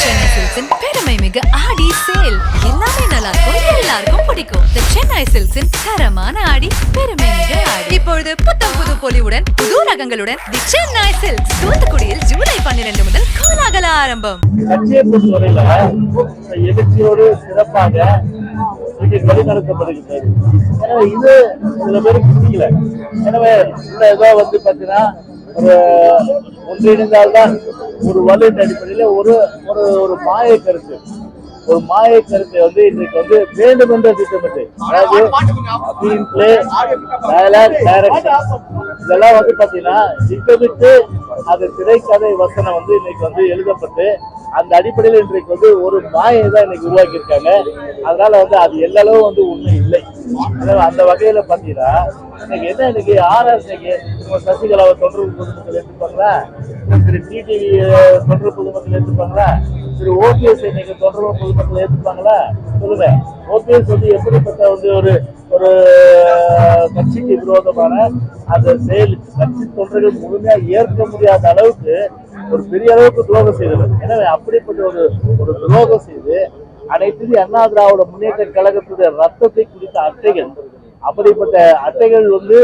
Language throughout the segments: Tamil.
சென்னை சில்க்ஸின் பெருமை ஆடி சேல். எல்லாமே நல்லா இருக்கும் எல்லாருக்கும் பிடிக்கும். The சென்னை சில்க்ஸின் தரமான ஆடி பெருமை ஆடி. இப்பொழுது புத்தம் புது பொலிவுடன் புது ரகங்களுடன் தி சென்னை சில்க்ஸ். தூத்துக்குடியில் ஜூலை பன்னிரண்டு முதல் கோலாகல ஆரம்பம். கட்சியை பொறுத்தவரையில எழுச்சியோடு சிறப்பாக எனவே இது சில பேருக்கு எனவே ஏதோ வந்து பார்த்தீங்கன்னா ஒரு ஒன்றிணைந்தால்தான் ஒரு வலுவின் அடிப்படையில் ஒரு ஒரு ஒரு மாய கருத்து. ஒரு மாய கருத்தை வந்து இன்னைக்கு வந்து வேண்டும் என்ற திட்டமிட்டு அதாவது ஸ்கிரீன் பிளே டயலாக் டைரக்ஷன் இதெல்லாம் வந்து பாத்தீங்கன்னா திட்டமிட்டு அது திரைக்கதை வசனம் வந்து இன்னைக்கு வந்து எழுதப்பட்டு அந்த அடிப்படையில் இன்றைக்கு வந்து ஒரு மாயை தான் இன்னைக்கு உருவாக்கி இருக்காங்க அதனால வந்து அது எல்லளவு வந்து உண்மை இல்லை. எனவே அந்த வகையில பாத்தீங்கன்னா இன்னைக்கு என்ன இன்னைக்கு ஆர்ஆர் இன்னைக்கு சசிகலாவை தொடர்பு இருப்பாங்களா? ஏற்றுப்பாங்களா திரு டிடிவி தொடர்பு பொதுமக்கள் ஏற்றுப்பாங்களா திரு ஓபிஎஸ் இன்னைக்கு தொடர்பு பொதுமக்கள் ஏற்றுப்பாங்களா சொல்லுங்க. ஓபிஎஸ் வந்து எப்படிப்பட்ட வந்து ஒரு ஒரு கட்சிக்கு விரோதமான அந்த செயல் கட்சி தொண்டர்கள் முழுமையா ஏற்க முடியாத அளவுக்கு ஒரு பெரிய அளவுக்கு துரோகம் செய்தது. எனவே அப்படிப்பட்ட ஒரு ஒரு துரோகம் செய்து அனைத்து அண்ணா திராவிட முன்னேற்ற கழகத்துடைய ரத்தத்தை குடித்த அட்டைகள் அப்படிப்பட்ட அட்டைகள் வந்து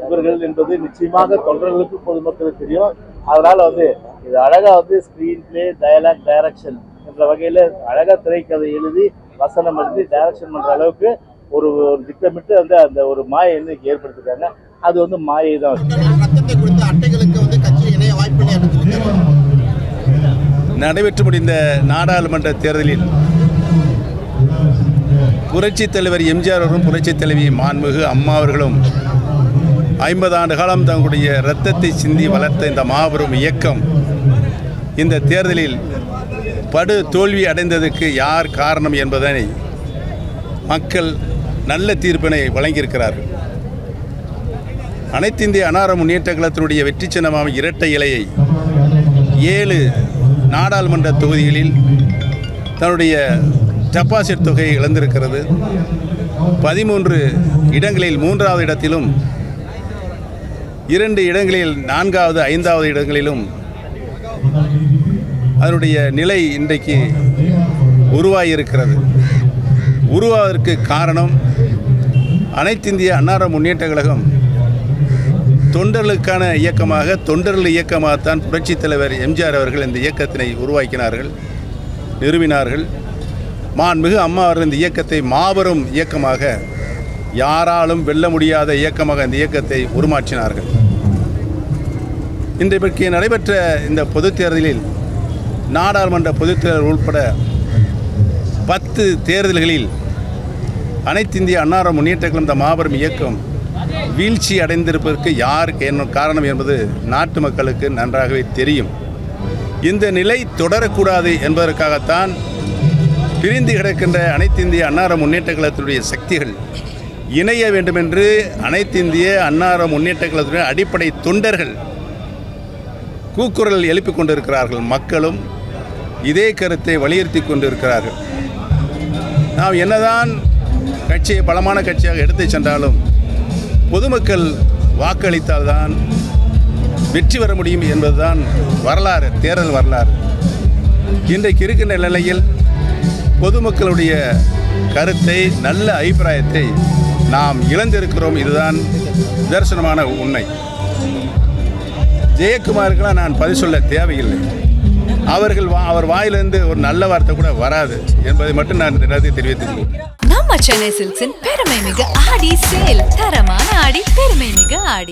இவர்கள் என்பது நிச்சயமாக தொண்டர்களுக்கு பொதுமக்களுக்கு தெரியும். அதனால வந்து இது அழகா வந்து ஸ்கிரீன் பிளே டயலாக் டைரக்ஷன் என்ற வகையில அழகா திரைக்கதை எழுதி வசனம் எழுதி டைரக்ஷன் பண்ற அளவுக்கு ஒரு ஒரு திட்டமிட்டு வந்து அந்த ஒரு மாயை இன்னைக்கு ஏற்படுத்திருக்காங்க. அது வந்து மாயை தான். கொடுத்த அட்டைகளுக்கு வந்து நடைபெற்று முடிந்த நாடாளுமன்ற தேர்தலில் புரட்சித் தலைவர் எம்ஜிஆர் அவர்களும் புரட்சித் தலைவி மாண்புமிகு அம்மா அவர்களும் ஐம்பது ஆண்டு காலம் தங்களுடைய இரத்தத்தை சிந்தி வளர்த்த இந்த மாபெரும் இயக்கம் இந்த தேர்தலில் படு தோல்வி அடைந்ததற்கு யார் காரணம் என்பதனை மக்கள் நல்ல தீர்ப்பினை வழங்கியிருக்கிறார்கள். அனைத்து இந்திய அனார முன்னேற்ற கழகத்தினுடைய வெற்றி சின்னமாக இரட்டை இலையை ஏழு நாடாளுமன்ற தொகுதிகளில் தன்னுடைய டெபாசிட் தொகையை இழந்திருக்கிறது. பதிமூன்று இடங்களில் மூன்றாவது இடத்திலும் இரண்டு இடங்களில் நான்காவது ஐந்தாவது இடங்களிலும் அதனுடைய நிலை இன்றைக்கு உருவாகியிருக்கிறது உருவாவதற்கு காரணம் அனைத்திந்திய அன்னார முன்னேற்ற கழகம் தொண்டர்களுக்கான இயக்கமாக தொண்டர்கள் இயக்கமாகத்தான் புரட்சித் தலைவர் எம்ஜிஆர் அவர்கள் இந்த இயக்கத்தினை உருவாக்கினார்கள் நிறுவினார்கள். மாண்புமிகு அம்மா அவர்கள் இந்த இயக்கத்தை மாபெரும் இயக்கமாக யாராலும் வெல்ல முடியாத இயக்கமாக இந்த இயக்கத்தை உருமாற்றினார்கள். இன்றைக்கு நடைபெற்ற இந்த பொதுத் தேர்தலில் நாடாளுமன்ற பொதுத் தேர்தல் உட்பட பத்து தேர்தல்களில் அனைத்திந்திய அன்னார முன்னேற்ற கழகம் இந்த மாபெரும் இயக்கம் வீழ்ச்சி அடைந்திருப்பதற்கு யாருக்கு என்ன காரணம் என்பது நாட்டு மக்களுக்கு நன்றாகவே தெரியும். இந்த நிலை தொடரக்கூடாது என்பதற்காகத்தான் பிரிந்து கிடக்கின்ற அனைத்து இந்திய அன்னார முன்னேற்ற கழகத்தினுடைய சக்திகள் இணைய வேண்டுமென்று அனைத்திந்திய அன்னார முன்னேற்ற கழகத்தினுடைய அடிப்படை தொண்டர்கள் கூக்குரல் எழுப்பிக் கொண்டிருக்கிறார்கள். மக்களும் இதே கருத்தை வலியுறுத்தி கொண்டிருக்கிறார்கள். நாம் என்னதான் கட்சியை பலமான கட்சியாக எடுத்துச் சென்றாலும் பொதுமக்கள் வாக்களித்தால்தான் வெற்றி பெற முடியும் என்பதுதான் வரலாறு தேர்தல் வரலாறு. இன்றைக்கு இருக்கின்ற நிலையில் பொதுமக்களுடைய கருத்தை நல்ல அபிப்பிராயத்தை நாம் இழந்திருக்கிறோம். இதுதான் நிதர்சனமான உண்மை. ஜெயக்குமாருக்கெல்லாம் நான் பதில் சொல்ல தேவையில்லை. அவர்கள் வா அவர் வாயிலிருந்து ஒரு நல்ல வார்த்தை கூட வராது என்பதை மட்டும் நான் இந்த நேரத்தில் நம்ம சென்னை சில்க்ஸின் பெருமை மிக ஆடி சேல் தரமான ஆடி பெருமை மிக ஆடி.